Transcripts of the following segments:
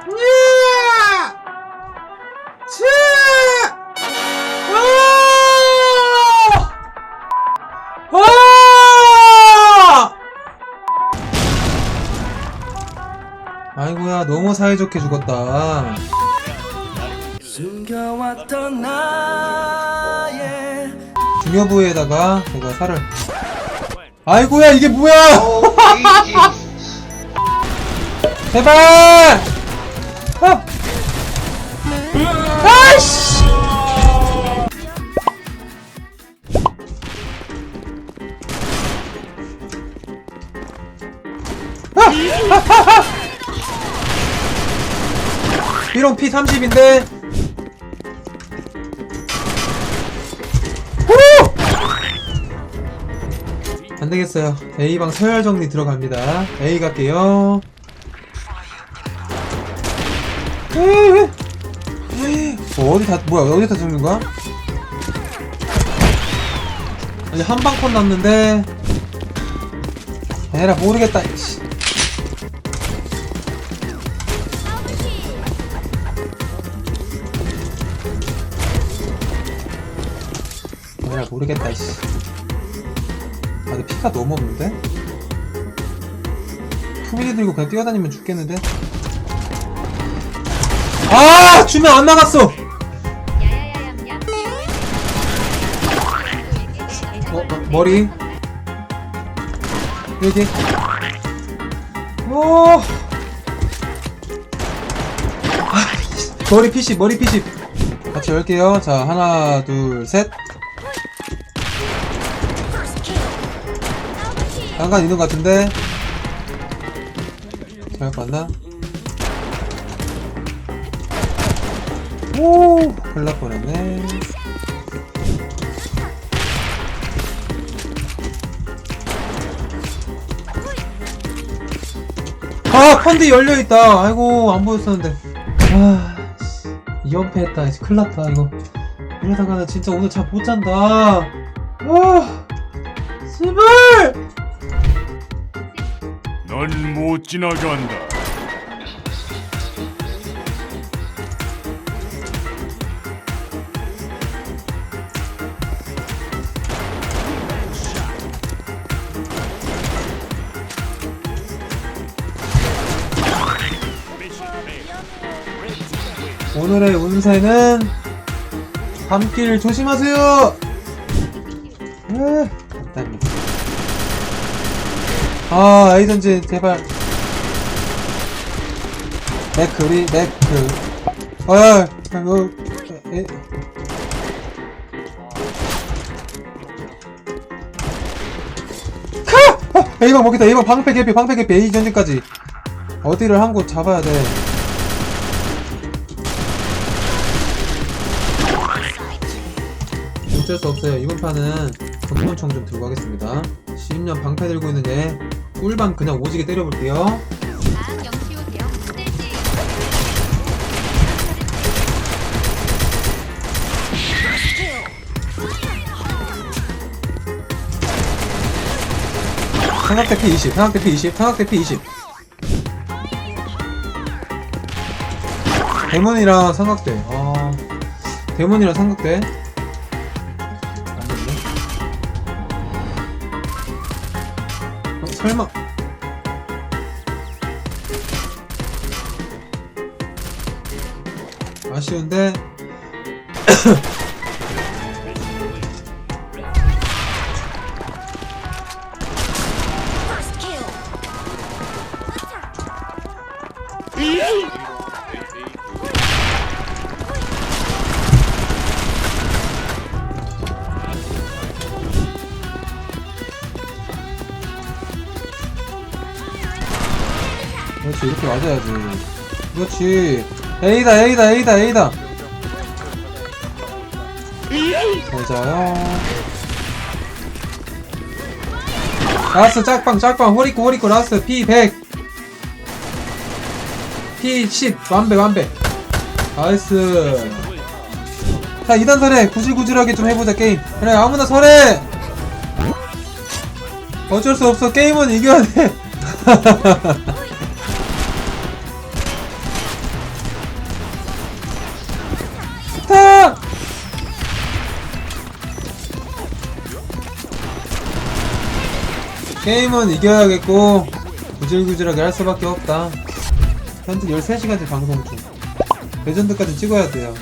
아! 아! 아이고야 너무 사이좋게 죽었다 숨겨왔던 나의 중여부에다가 제가 살을 아이고야 이게 뭐야 제발 비롱 P30인데 안 되겠어요. A방 서열 정리 들어갑니다. A 갈게요. 어, 어디 다 뭐야? 어디 다 죽는 거야? 아니 한방 컷 났는데. 에라 모르겠다. 씨. 모르겠다. 씨. 아, 근데 피가 너무 없는데? 푸미리 들고 그냥 뛰어다니면 죽겠는데? 아! 주면 안 나갔어! 어, 어, 머리. 여기. 오! 아, 머리 피시, 머리 피시. 같이 열게요. 자, 하나, 둘, 셋. 잠깐 있는 것 같은데. 잘못 봤나? 오! 큰일 날 뻔했네. 아 펀드 열려있다 아이고 안 보였었는데 아 2연패 했다 이제 큰일 났다 이거 이러다가 나 진짜 오늘 잠 못 잔다 아 제발 넌 못 지나간다. 오늘의 운세는 밤길 조심하세요 에 일단 아 에이전지 제발. 맥크리 맥크 아 아이고 에, 카! 아, A방 먹겠다. A방 방패 개피 방패 개피. A전지까지. 어디를 한 곳 잡아야 돼. 어쩔 수 없어요. 이번 판은 권총총 좀 들고 가겠습니다. 10년 방패 들고 있는 얘 꿀방 그냥 오지게 때려볼게요. 삼각대 P20, 삼각대 P20, 삼각대 P20. 대문이랑 삼각대. 아, 대문이랑 삼각대. 설마. 아쉬운데. 그렇지 이렇게 맞아야지. 그렇지. A다 A다 A다 A다. 맞아요. 라스 짝방 짝방. 호리코 호리코 라스 P100 P10 완배 완배 나이스. 자 2단 설해 구질구질하게 좀 해보자 게임. 그래 아무나 설해! 어쩔 수 없어. 게임은 이겨야 돼 게임은 이겨야겠고 구질구질하게 할 수밖에 없다. 현재 13시간째 방송 중. 레전드까지 찍어야 돼요.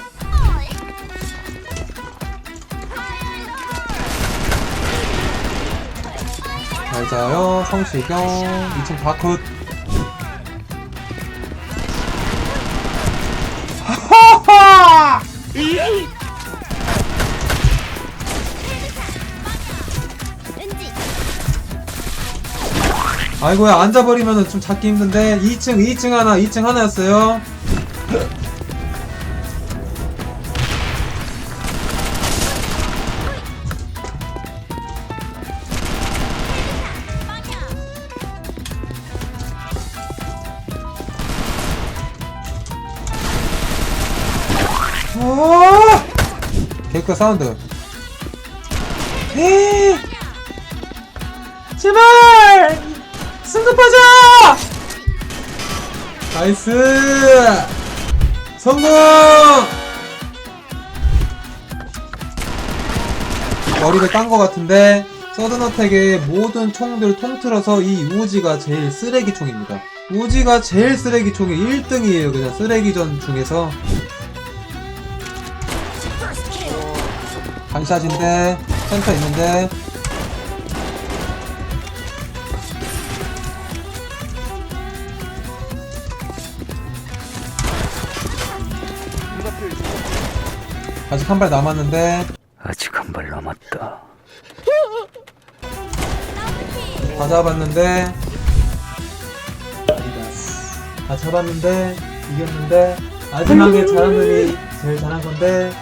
잘 자요 성시경. 2층 다컷. 하하하 아이고야 앉아버리면은 좀 잡기 힘든데 2층 2층 하나 2층 하나였어요 오! 개그 사운드 에이! 제발! 승급하자! 나이스! 성공! 머리를 깐것 같은데 서든어택의 모든 총들 통틀어서 이 우지가 제일 쓰레기 총입니다. 우지가 제일 쓰레기 총이 1등이에요. 그냥 쓰레기전 중에서 반샷인데 센터 있는데 아직 한 발 남았는데. 아직 한 발 남았다. 다 잡았는데. 아디다스 다 잡았는데 이겼는데. 마지막에 잘한 놈이 제일 잘한 건데.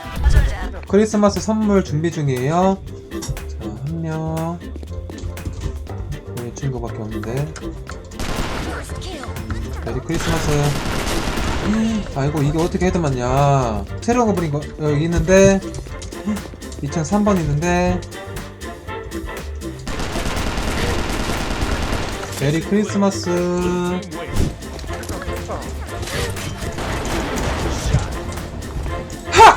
크리스마스 선물 준비 중이에요. 자 한 명. 이 친구밖에 없는데. 메리 크리스마스 음, 아이고 이게 어떻게 헤드 맞냐 새로운 거 보린 거 여기 있는데 2003번 있는데 메리 크리스마스 하!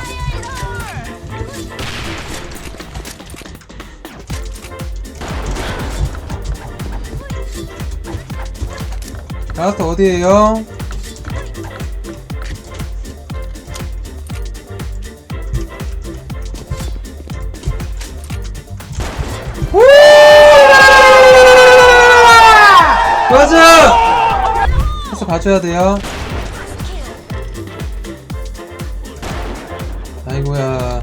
라스트 어디에요? 봐줘야 돼요. 아이고야.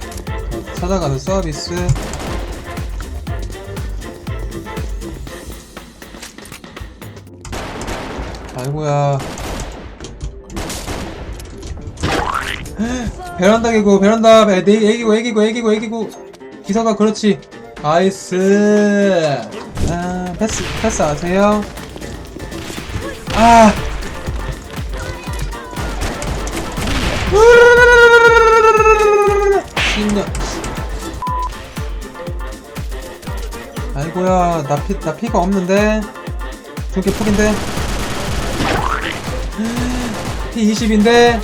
저 찾아가는 서비스. 아이고야. 베란다 개구, 베란다, 애, 네, 애기고, 애기고, 애기고, 애기고. 기서가 그렇지. 나이스. 아, 패스, 패스 아세요? 아. 아이고야, 나 피, 나 피가 없는데. 저게 풀인데. 피 20인데.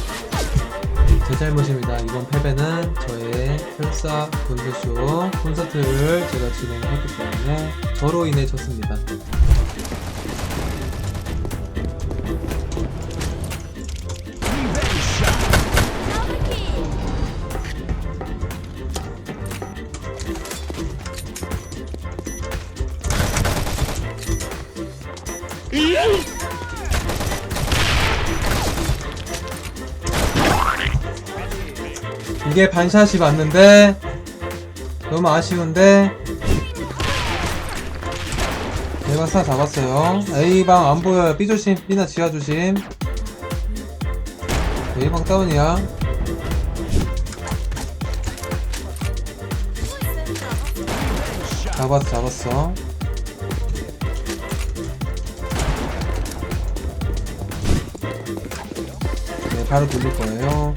제 잘못입니다. 이번 패배는 저의 설사 분수쇼 콘서트를 제가 진행했기 때문에 저로 인해 졌습니다. 이게 반샷이 맞는데 너무 아쉬운데 스나 잡았어요. A방 안 보여요. B 조심 B나 지하 조심. A방 다운이야. 잡았어 잡았어. 네 바로 돌릴 거예요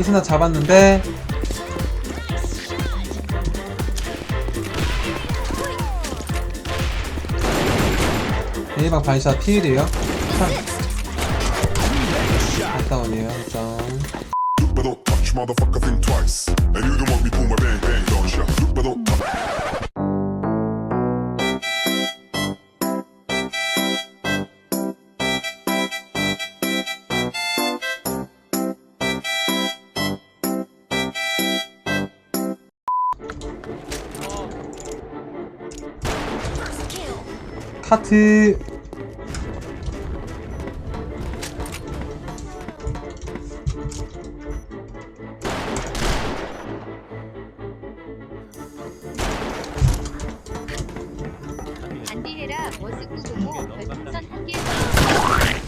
히스나 잡았는데 A방 반샷 피일이에요? 핫다운이에요. 핫다 카트.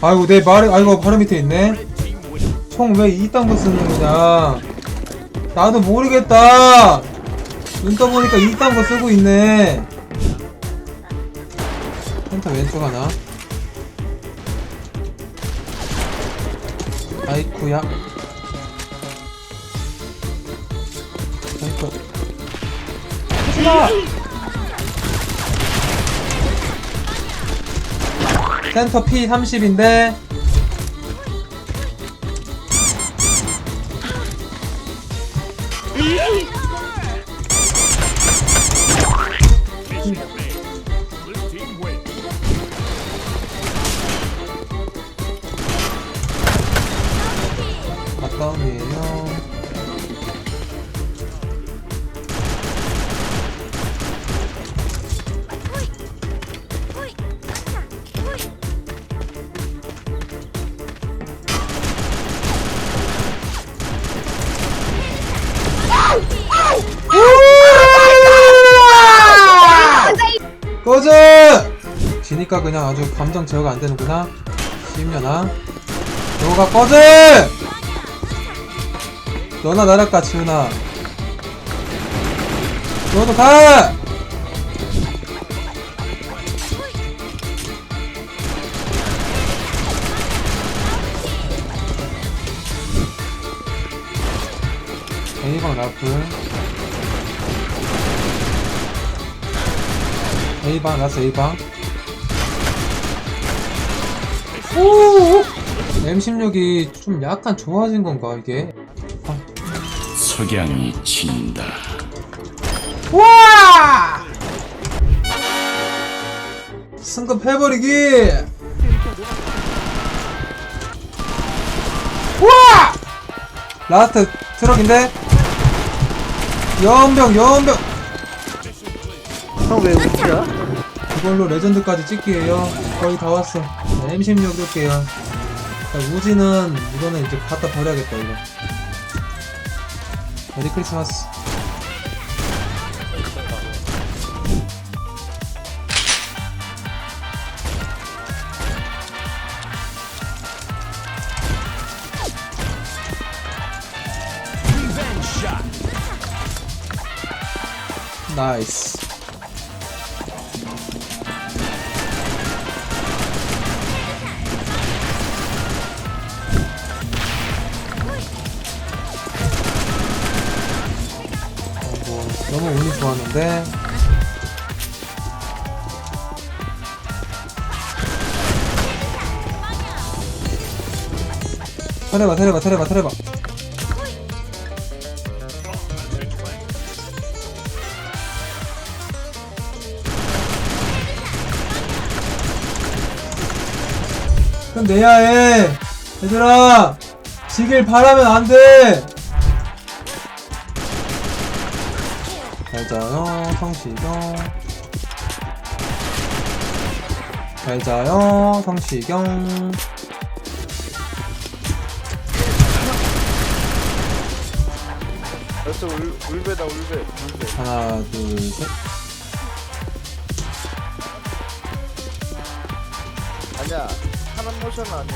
아이고 내 말이 아이고 바로 밑에 있네. 총 왜 이딴 거 쓰는 거냐? 나도 모르겠다. 눈 떠 보니까 이딴 거 쓰고 있네. 센터 왼쪽 하나. 아이쿠야. 아이쿠 하지마 센터 P 30인데 맞다운이에요 꺼져! 지니까 그냥 아주 감정 제어가 안 되는구나. 시임년아. 너가 꺼져! 너나 나랄까, 지훈아. 너도 가! A방 라플. A방 라스 A방 오 M16이 좀 약간 좋아진 건가 이게 석양이 친다. 와 승급 해버리기 와 라스트 트럭인데 연병 연병 형왜 웃지야? 이걸로 레전드까지 찍기에요. 거의 다 왔어. 네, M16 넣을게요. 자, 우지는 이거는 이제 갖다 버려야겠다, 이거. 메리 크리스마스. 나이스. 뭐 좋았는데. 테레바 테레바 테레바 테레바. 그럼 내야 해. 얘들아 지길 바라면 안돼 잘 자요, 성시경. 잘 자요, 성시경. 벌써 울, 울베다 울베 울베 하나, 둘, 셋. 아니야 하는 모션은 아니야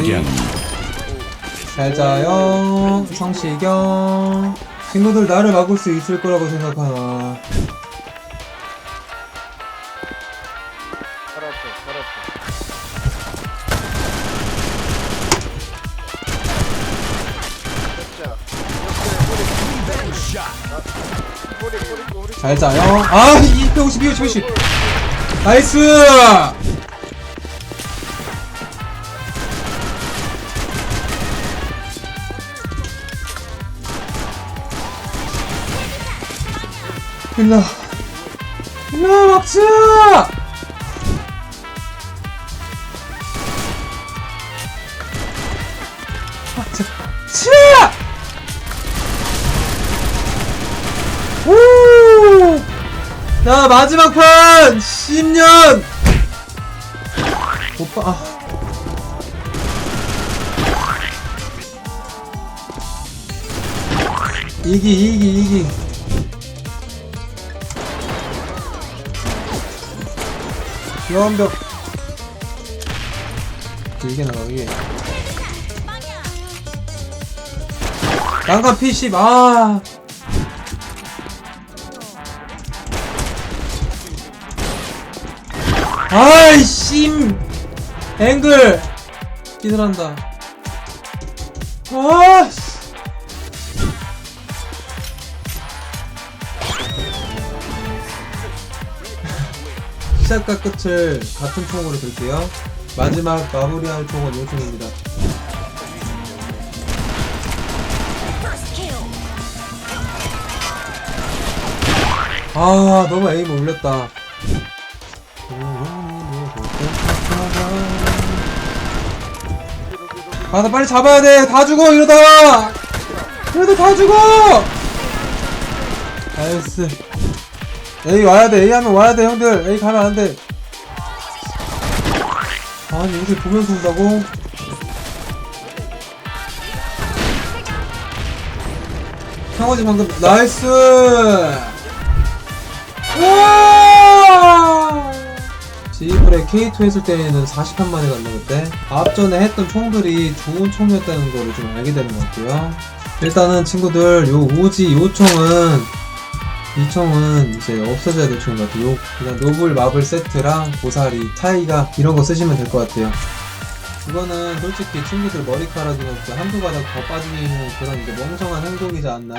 네클리. 잘 자요, 성시경. 친구들 나를 막을 수 있을 거라고 생각하나. 잘 자요. 아, 250, 250, 250. 나이스! 일로 와. 일로 와, 막자! 막자. 차! 오! 마지막 판 10년 오빠 아. 이기 이기 이기 연벽. 길게 나가 이게 난간 P10 아. 아이 심 앵글. 기술한다. 아 시작과 끝을 같은 총으로 들게요. 마지막 마무리할 총은 요 총입니다. 아 너무 에임 올렸다. 아나 빨리 잡아야 돼 다 죽어 이러다 이러다 다 죽어. 나이스 A 와야 돼. A 하면 와야 돼 형들. A 가면 안 돼. 아니 요새 보면서 온다고? 형어지 방금 나이스! 지브레 K2 했을 때는 40판 만에 갔나 그때 앞전에 했던 총들이 좋은 총이었다는 거를 좀 알게 되는 것 같고요. 일단은 친구들 요 우지 요 총은 이 총은 이제 없어져야 될것 같아요. 요 그냥 노블 마블 세트랑 고사리 타이가 이런 거 쓰시면 될 것 같아요. 이거는 솔직히 친구들 머리카락이나 한두 가닥 더 빠지는 그런 이제 멍청한 행동이지 않나